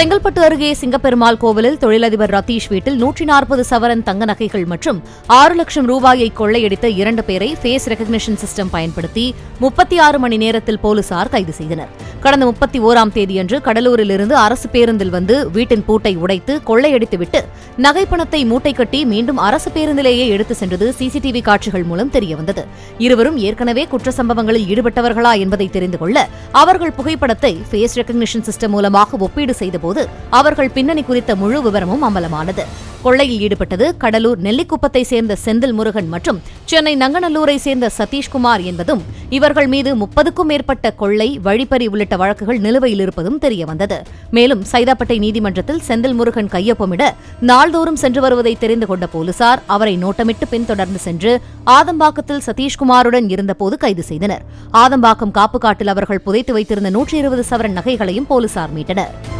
செங்கல்பட்டு அருகே சிங்கப்பெருமாள் கோவிலில் தொழிலதிபர் ரதீஷ் வீட்டில் நூற்றி நாற்பது சவரன் தங்க நகைகள் மற்றும் ஆறு லட்சம் ரூபாயை கொள்ளையடித்த இரண்டு பேரை ஃபேஸ் ரெகக்னிஷன் சிஸ்டம் பயன்படுத்தி முப்பத்தி ஆறு மணி நேரத்தில் போலீசார் கைது செய்தனர். கடந்த முப்பத்தி ஓராம் தேதியன்று கடலூரிலிருந்து அரசு பேருந்தில் வந்து வீட்டின் பூட்டை உடைத்து கொள்ளையடித்துவிட்டு நகைப்பணத்தை மூட்டை கட்டி மீண்டும் அரசு பேருந்திலேயே எடுத்து சென்றது சிசிடிவி காட்சிகள் மூலம் தெரியவந்தது. இருவரும் ஏற்கனவே குற்ற சம்பவங்களில் ஈடுபட்டவர்களா என்பதை தெரிந்து கொள்ள அவர்கள் புகைப்படத்தை ஃபேஸ் ரெகக்னிஷன் சிஸ்டம் மூலமாக ஒப்பீடு செய்தபோது போது அவர்கள் பின்னணி குறித்த முழு விவரமும் அம்பலமானது. கொள்ளையில் ஈடுபட்டது கடலூர் நெல்லிக்குப்பத்தை சேர்ந்த செந்தில் முருகன் மற்றும் சென்னை நங்கநல்லூரை சேர்ந்த சதீஷ்குமார் என்பதும் இவர்கள் மீது முப்பதுக்கும் மேற்பட்ட கொள்ளை வழிப்பறி உள்ளிட்ட வழக்குகள் நிலுவையில் இருப்பதும் தெரியவந்தது. மேலும் சைதாப்பேட்டை நீதிமன்றத்தில் செந்தில் முருகன் கையொப்பமிட நாள்தோறும் சென்று வருவதை தெரிந்து கொண்ட போலீசார் அவரை நோட்டமிட்டு பின்தொடர்ந்து சென்று ஆதம்பாக்கத்தில் சதீஷ்குமாருடன் இருந்தபோது கைது செய்தனர். ஆதம்பாக்கம் காப்புக்காட்டில் அவர்கள் புதைத்து வைத்திருந்த நூற்றி இருபது சவரன் நகைகளையும் போலீசார் மீட்டனர்.